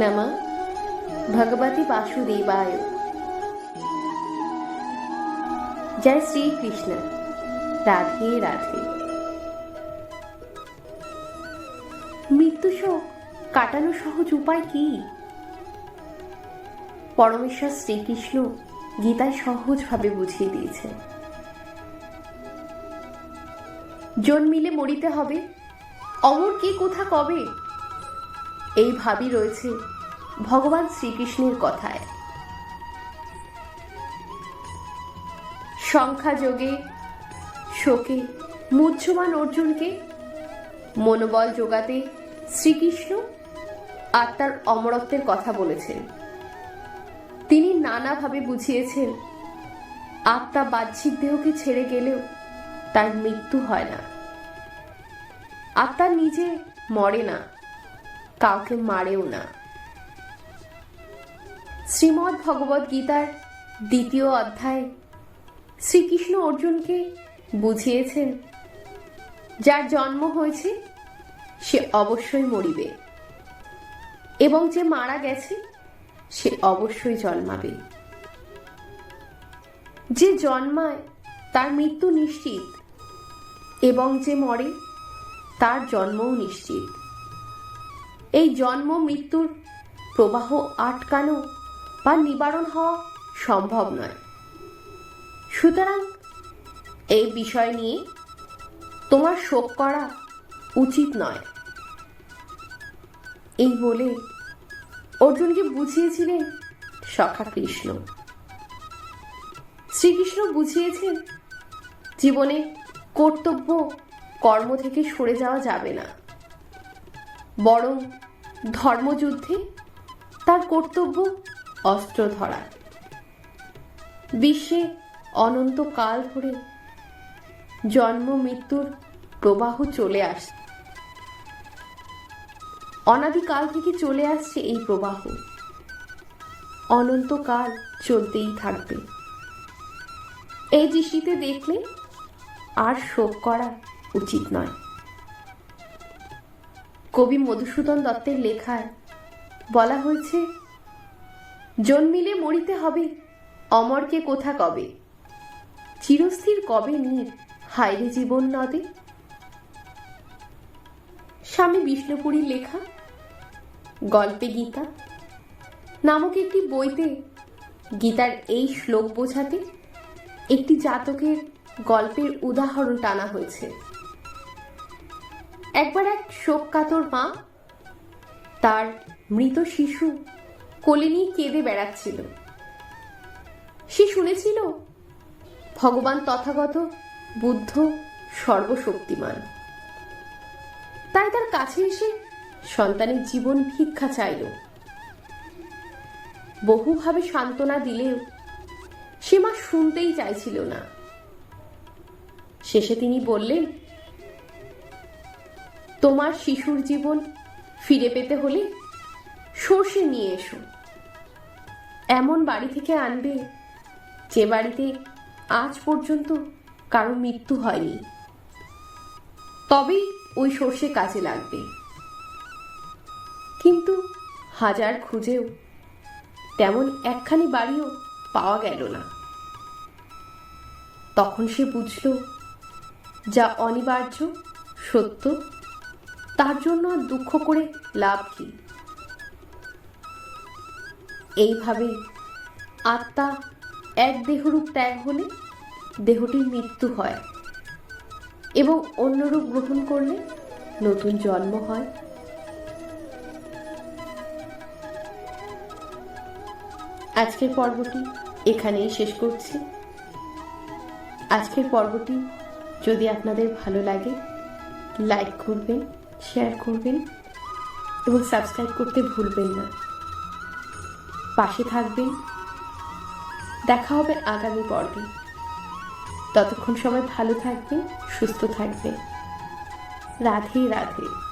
নম ভগবতী বাসুদেবায় জয় শ্রীকৃষ্ণ রাধে রাধে মৃত্যু শোক কাটানোর সহজ উপায় কি? পরমেশ্বর শ্রীকৃষ্ণ গীতায় সহজভাবে বুঝিয়ে দিয়েছে জন্মিলে মরিতে হবে। অমর কি কোথা কবে? এই ভাবই রয়েছে ভগবান শ্রীকৃষ্ণের কথায়। সংখ্যা যোগে, শোকে মুহ্যমান অর্জুনকে মনোবল যোগাতে শ্রীকৃষ্ণ আত্মার অমরত্বের কথা বলেছেন। তিনি নানাভাবে বুঝিয়েছেন, আত্মা বাহ্যিক দেহকে ছেড়ে গেলেও তার মৃত্যু হয় না। আত্মা নিজে মরে না। কাউকে মারেও না। শ্রীমদ্ ভগবদ গীতার দ্বিতীয় অধ্যায় শ্রীকৃষ্ণ অর্জুনকে বুঝিয়েছেন, যার জন্ম হয়েছে, সে অবশ্যই মরিবে। এবং যে মারা গেছে, সে অবশ্যই জন্মাবে। যে জন্মায়, তার মৃত্যু নিশ্চিত। এবং যে মরে, তার জন্মও নিশ্চিত। এই জন্ম মৃত্যুর প্রবাহ আটকানো বা নিবারণ হওয়া সম্ভব নয়। সুতরাং এই বিষয় নিয়ে তোমার শোক করা উচিত নয়। এই বলে অর্জুনকে বুঝিয়েছিলেন সখা কৃষ্ণ শ্রীকৃষ্ণ বুঝিয়েছেন, জীবনে কর্তব্য কর্ম থেকে সরে যাওয়া যাবে না। বরং ধর্মযুদ্ধে তার কর্তব্য অস্ত্র ধরা বিশ্বে অনন্তকাল ধরে জন্ম, মৃত্যুর প্রবাহ চলে আসছে অনাদিকাল থেকে চলে আসছে এই প্রবাহ। অনন্তকাল চলতেই থাকবে। এই দৃষ্টিতে দেখলে আর শোক করা উচিত নয়। কবি মধুসূদন দত্তের লেখায় বলা হয়েছে, জন্মিলে মরিতে হবে, অমরকে কোথা কবে? চিরস্থির কবে নীর হাইরে জীবন নদে? স্বামী বিষ্ণুপুরীর লেখা, গল্পে গীতা নামক একটি বইতে গীতার এই শ্লোক বোঝাতে একটি জাতকের গল্পের উদাহরণ টানা হয়েছে। একবার এক শোক কাতর মা তার মৃত শিশু কোলে নিয়ে কেঁদে বেড়াচ্ছিল। সে শুনেছিল, ভগবান তথাগত বুদ্ধ সর্বশক্তিমান। তাই তার কাছে এসে সন্তানের জীবন ভিক্ষা চাইল। বহুভাবে সান্ত্বনা দিলেও সে মা শুনতেই চাইছিল না। শেষে তিনি বললেন তোমার শিশুর জীবন ফিরে পেতে হলে সর্ষে নিয়ে এসো। এমন বাড়ি থেকে আনবে যে বাড়িতে আজ পর্যন্ত কারও মৃত্যু হয়নি। তবেই ওই সর্ষে কাজে লাগবে। কিন্তু হাজার খুঁজেও তেমন একখানি বাড়িও পাওয়া গেল না। তখন সে বুঝল যা অনিবার্য, সত্য তার জন্য দুঃখ করে লাভ কি? এইভাবে আত্মা এক দেহরূপ ত্যাগ হলে দেহটির মৃত্যু হয় এবং অন্য রূপ গ্রহণ করলে নতুন জন্ম হয়। আজকের পর্বটি এখানেই শেষ করছি। আজকের পর্বটি যদি আপনাদের ভালো লাগে, লাইক করবেন শেয়ার করবেন এবং সাবস্ক্রাইব করতে ভুলবেন না। পাশে থাকবেন। দেখা হবে আগামী পর্বে। ততক্ষণ সবাই ভালো থাকবে সুস্থ থাকবে রাধে রাধে।